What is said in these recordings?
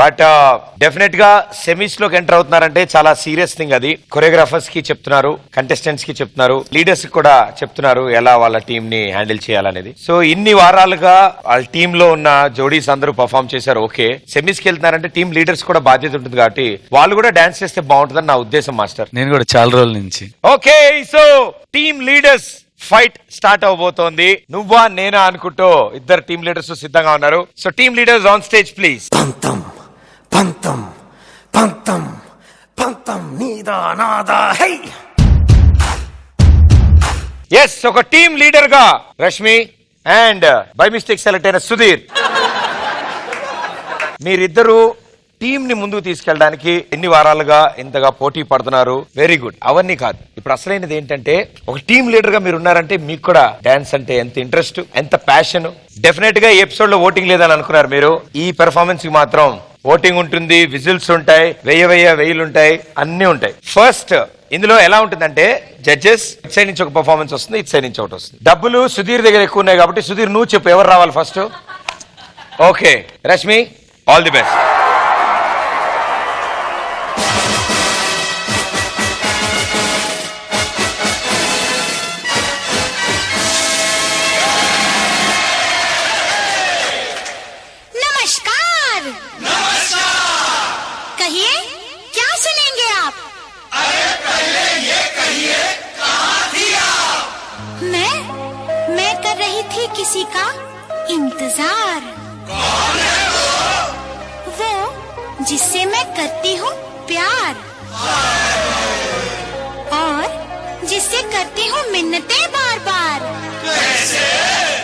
But డెఫినెట్గా సెమీస్లోకి enter అవుతున్నారంటే చాలా సీరియస్ థింగ్ అది. కొరియోగ్రాఫర్స్కి చెప్తున్నారు కంటెస్టెంట్స్కి చెప్తున్నారు లీడర్స్కి కూడా చెప్తున్నారు ఎలా వాళ్ళ టీం ని హ్యాండిల్ చేయాలనేది. సో ఇన్ని వారాలుగా వాళ్ళ టీమ్లో ఉన్న జోడీస్ అందరూ పర్ఫామ్ చేశారు ఓకే సెమీస్కి వెళ్తున్నారంటే టీం లీడర్స్ కూడా బాధ్యత ఉంటుంది కాబట్టి వాళ్ళు కూడా డాన్స్ చేస్తే బాగుంటుందని నా ఉద్దేశం మాస్టర్. నేను కూడా చాలా రోజుల నుంచి. Okay so team leaders fight start అవబోతోంది. నువ్వా నేనా అనుకుంటూ ఇద్దరు టీమ్ లీడర్స్ సిద్ధంగా ఉన్నారు. So team leaders on stage please పంతం పంతం పంతం మీద నీదా నాదా హై ఎస్ ఒక టీమ్ లీడర్గా Rashmi and by mistake select అయిన సుధీర్. మీరిద్దరూ టీమ్ని ముందుకు తీసుకెళ్ళడానికి ఎన్ని వారాలుగా ఇంతగా పోటీ పడుతున్నారు? వెరీ గుడ్ అవన్నీ కాదు. ఇప్పుడు అసలైనది ఏంటంటే ఒక టీం లీడర్గా మీరు ఉన్నారంటే మీకు కూడా డాన్స్ అంటే ఎంత ఇంట్రెస్ట్ ఎంత ప్యాషన్ డెఫినెట్గా ఎపిసోడ్లో ఓటింగ్ లేదని అనుకున్నారు మీరు. ఈ పెర్ఫార్మెన్స్కి మాత్రం ఓటింగ్ ఉంటుంది విజిల్స్ ఉంటాయి వెయ్య వెయ్య వెయ్యిలు ఉంటాయి అన్ని ఉంటాయి. ఫస్ట్ ఇందులో ఎలా ఉంటుందంటే జడ్జెస్ ఇట్ సైడ్ నుంచి ఒక పర్ఫార్మెన్స్ వస్తుంది ఇట్ సైడ్ నుంచి ఒకటి వస్తుంది. డబ్బులు సుధీర్ దగ్గర ఎక్కువ ఉన్నాయి కాబట్టి సుధీర్ నువ్వు చెప్పు ఎవరు రావాలి first okay Rashmi all the best जिससे मैं करती हूँ प्यार। और जिससे करती हूँ मिन्नते बार बार ऐसे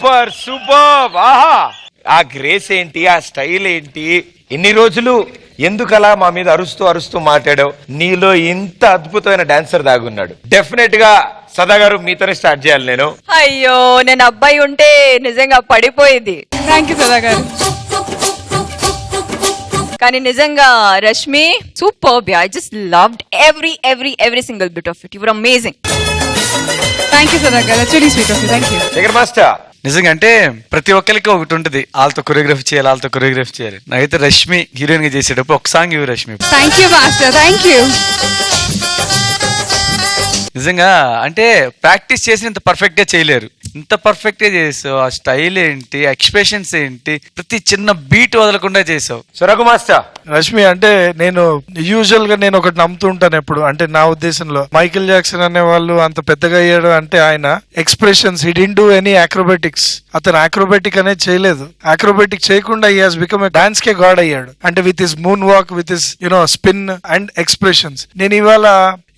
సూపర్ సూపర్ ఆహా! ఆ గ్రేస్ ఏంటి ఆ స్టైల్ ఏంటి? ఇన్ని రోజులు ఎందుకలా మా మీద అరుస్తూ అరుస్తూ మాట్లాడావు? నీలో ఇంత అద్భుతమైన డాన్సర్ దాగున్నాడు. డెఫినెట్గా సదా గారు మీతోనే స్టార్ట్ చేయాలి నేను. అయ్యో నేను అబ్బాయి ఉంటే నిజంగా పడిపోయేది. థ్యాంక్ యూ సదా గారు కానీ నిజంగా Rashmi super I just loved every every every single bit of it your amazing thank you Sada garu sweet of thank you Shekhar master నిజంగా అంటే ప్రతి ఒక్కరికి ఒకటి ఉంటుంది. వాళ్ళతో కొరియోగ్రఫీ చేయాలి వాళ్ళతో కొరియోగ్రఫీ చేయాలి. నాకైతే రష్మి హీరోయిన్గా చేసేటప్పుడు ఒక సాంగ్ ఇవ్వు Rashmi. Thank you master thank you నిజంగా అంటే ప్రాక్టీస్ చేసి ఇంత పర్ఫెక్ట్గా చేయలేరు. ఇంత పర్ఫెక్ట్గా చేసావు. ఆ స్టైల్ ఏంటి? ఎక్స్ప్రెషన్స్ ఏంటి? ప్రతి చిన్న బీట్ వదలకుండా చేసావు. సో రఘు మాస్టర్ రష్మి అంటే నేను యూజువల్గా నేను ఒకటి నమ్ముతూ ఉంటాను ఎప్పుడు. అంటే నా ఉద్దేశంలో. మైకిల్ జాక్సన్ అనే వాళ్ళు అంత పెద్దగా అయ్యాడు అంటే ఆయన expressions hid in do any acrobatics అతను ఆక్రోబెటిక్ అనేది చేయలేదు. ఆక్రోబెటిక్ చేయకుండా ఈ హాస్ బికమ్ డాన్స్ కే గాడ్ అయ్యాడు. అంటే with his moon walk with his you know spin and expressions నేను ఇవాళ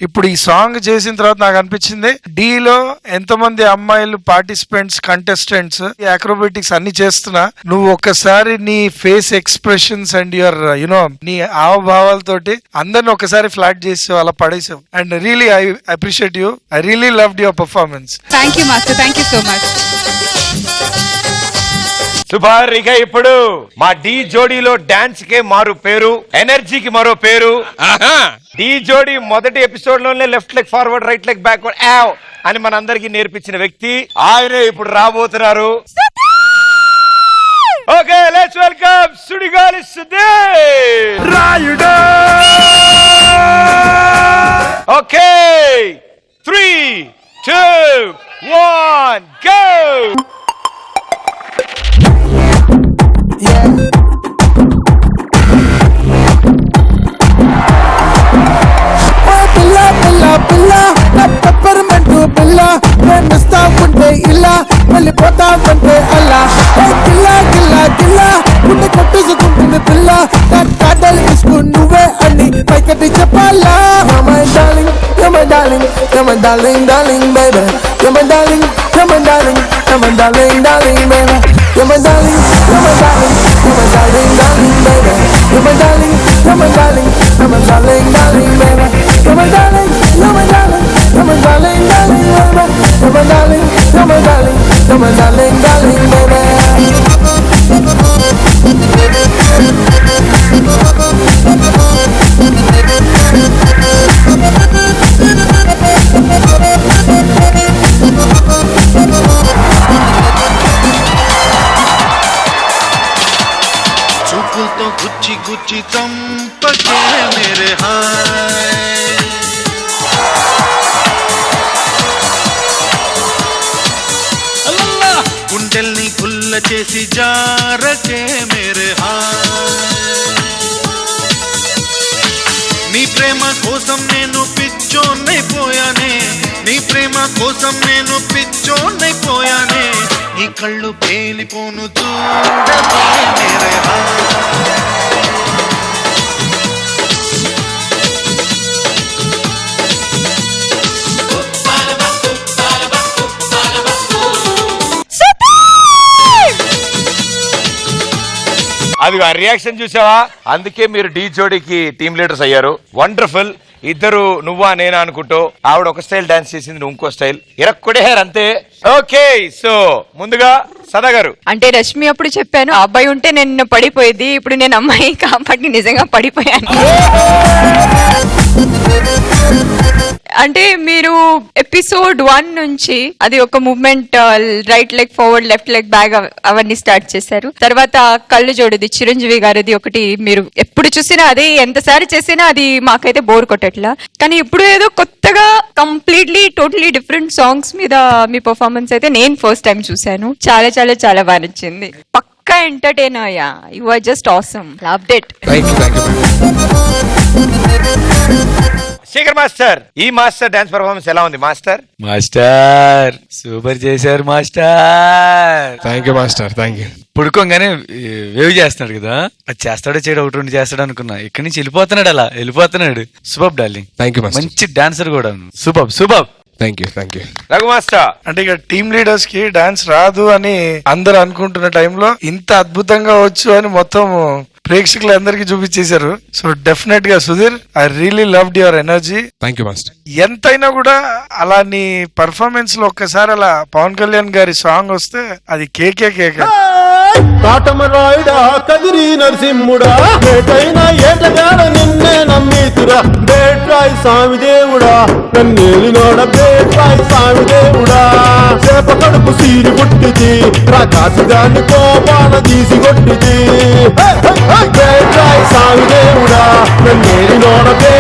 ఇప్పుడు ఈ సాంగ్ చేసిన తర్వాత నాకు అనిపించింది డీలో లో ఎంతమంది అమ్మాయిలు పార్టిసిపెంట్స్ కంటెస్టెంట్స్ ఈ అక్రోబెటిక్స్ అన్ని చేస్తున్నా నువ్వు ఒక్కసారి నీ face expressions and your you know నీ హావభావాలతోటి అందరిని ఒకసారి ఫ్లాట్ చేసావు అలా పడేసావు. And really I appreciate you I really love your performance thank you master thank you so much super ఇక ఇప్పుడు మా డి జోడీలో డాన్స్ కే మారు పేరు ఎనర్జీకి మరో పేరు. డి జోడీ మొదటి ఎపిసోడ్లోనే left leg forward right leg backward యావ్ అని మనందరికి నేర్పించిన వ్యక్తి ఆయనే ఇప్పుడు రాబోతున్నారు. Okay let's welcome Sudigali Sudheer. Rayudu. Okay three two one go వెళ్ళిపోతా ఉంటే అలా ఓ పిల్ల గిల్ల గిల్ల గుండె కొట్టేసుకుంటుంది పిల్ల నా కాటలు తీసుకుని నువ్వే అని పైకటి చెప్పాలా my darling my darling my darling darling baby my darling my darling my darling darling baby my darling my darling my darling darling baby my darling my darling my darling darling baby You're my darling, you're my darling, you're my darling, darling, baby. You're my darling, గుల్ల చేసి జారకే మేరే hi. నీ ప్రేమ కోసం నేను పిచ్చోన్నైపోయానే నీ ప్రేమ కోసం నేను పిచ్చోన్నైపోయానే నీ కళ్ళు పేలిపోను చూడకే అది ఆ రియాక్షన్ చూసావా? అందుకే మీరు డి జోడీకి టీమ్ లీడర్స్ అయ్యారు. వండర్ఫుల్ ఇద్దరు నువ్వా నేనా అనుకుంటూ ఆవిడ ఒక స్టైల్ డాన్స్ చేసింది నువ్వు ఇంకో స్టైల్ ఇరక్కొడేహారు అంతే. ఓకే సో ముందుగా సదా గారు. అంటే రష్మి అప్పుడు చెప్పాను ఆ అబ్బాయి ఉంటే నేను పడిపోయేది ఇప్పుడు నేను అమ్మాయి కాబట్టి నిజంగా పడిపోయాను. అంటే మీరు ఎపిసోడ్ వన్ నుంచి అది ఒక moment right leg forward left leg back అవన్నీ స్టార్ట్ చేశారు. తర్వాత కళ్ళు జోడిది చిరంజీవి గారిది ఒకటి మీరు ఎప్పుడు చూసినా అది ఎంతసారి చేసినా అది మాకైతే బోర్ కొట్టట్లా. కానీ ఇప్పుడు ఏదో కొత్తగా కంప్లీట్లీ టోటలీ డిఫరెంట్ సాంగ్స్ మీద మీ పర్ఫార్మెన్స్ అయితే నేను ఫస్ట్ టైం చూశాను. చాలా చాలా చాలా బాగా నచ్చింది. పక్కా ఎంటర్టైన్ అయ్యా. You are just awesome update Shekhar master ఈ మాస్టర్ డాన్స్ పర్ఫార్మెన్స్ ఎలా ఉంది? మాస్టర్? మాస్టర్ సూపర్ చేశారు master. Thank you master. Thank you పుడుకోగానే wave చేస్తున్నాడు కదా. అది చేస్తాడో చేయడం ఒకటి రెండు చేస్తాడు అనుకున్నా. ఇక్కడి నుంచి వెళ్ళిపోతున్నాడు అలా వెళ్ళిపోతున్నాడు. Super darling. You, master. మంచి డాన్సర్ కూడా. Super super. Thank you thank you Raghu master. అంటే ఇక టీమ్ లీడర్స్కి డాన్స్ రాదు అని అందరు అనుకుంటున్న టైంలో ఇంత అద్భుతంగా వచ్చు అని మొత్తం ప్రేక్షకులందరికీ చూపించేశారు. సో డెఫినెట్గా Sudheer I really loved your energy thank you master ఎంతైనా కూడా అలా నీ పర్ఫార్మెన్స్లో ఒక్కసారి అలా పవన్ కళ్యాణ్ గారి సాంగ్ వస్తే అది కేకే కేకే. కాటమరాయుడా కదిరి నరసింహుడా ఏటైనా ఏటగాడ నిన్నే నమ్మీతురా. బేట్రాయి స్వామి దేవుడా కన్నేలినోడ బేట్రాయి స్వామి దేవుడా చేప కడుపు సీరి పుట్టిది రాకాసి కోపాల తీసి కొట్టిది. బేట్రాయి స్వామి దేవుడా కన్నేలినోడ బే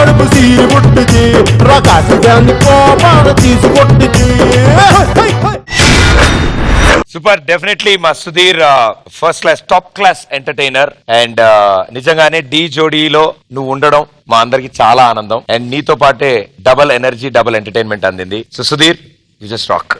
కడుపు సీరి పుట్టిది. కోపాన తీసి కొట్టిది. సూపర్ డెఫినెట్లీ మా Sudheer first class top class entertainer. And నిజంగానే డి జోడీలో నువ్వు ఉండడం మా అందరికి చాలా ఆనందం. అండ్ నీతో పాటే డబల్ ఎనర్జీ డబల్ ఎంటర్టైన్మెంట్ అందింది. So Sudheer you just rock.